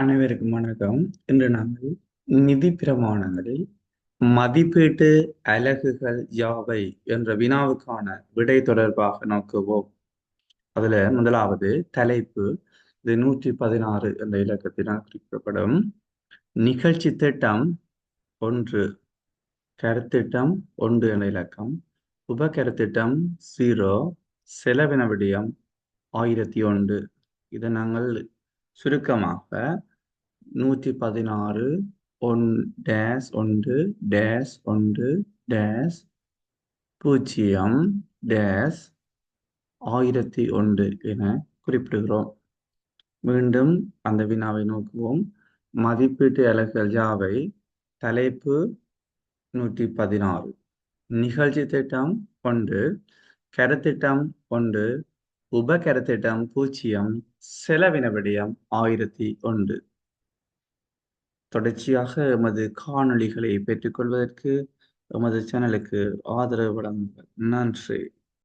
அனைவருக்கும் வணக்கம். இன்று நாங்கள் நிதி பிரமாணங்களில் மதிப்பீட்டு அலகுகள் யாவை என்ற வினாவுக்கான விடை தொடர்பாக நோக்குவோம். அதுல முதலாவது தலைப்பு இது நூற்றி பதினாறு என்ற இலக்கத்தினால் குறிப்பிடப்படும் நிகழ்ச்சி திட்டம் ஒன்று கருத்திட்டம் ஒன்று என்ற இலக்கம். உபகருத்திட்டம் ஜீரோ செலவின விடயம் ஆயிரத்தி ஒன்று. இதை நாங்கள் சுருக்கமாக நூற்றி பதினாறு ஒன் டேஸ் ஒன்று டேஸ் ஒன்று டேஸ் பூஜ்ஜியம் டேஸ் ஆயிரத்தி ஒன்று என குறிப்பிடுகிறோம். மீண்டும் அந்த வினாவை நோக்குவோம். மதிப்பீட்டு அலகுகள் யாவை? தலைப்பு நூற்றி பதினாறு நிகழ்ச்சி திட்டம் ஒன்று கருத்திட்டம் ஒன்று உப பூஜ்ஜியம் செலவின விடயம் ஆயிரத்தி ஒன்று. தொடர்ச்சியாக எமது காணொளிகளை பெற்றுக்கொள்வதற்கு எமது சேனலுக்கு ஆதரவு வழங்குங்கள் நன்றி.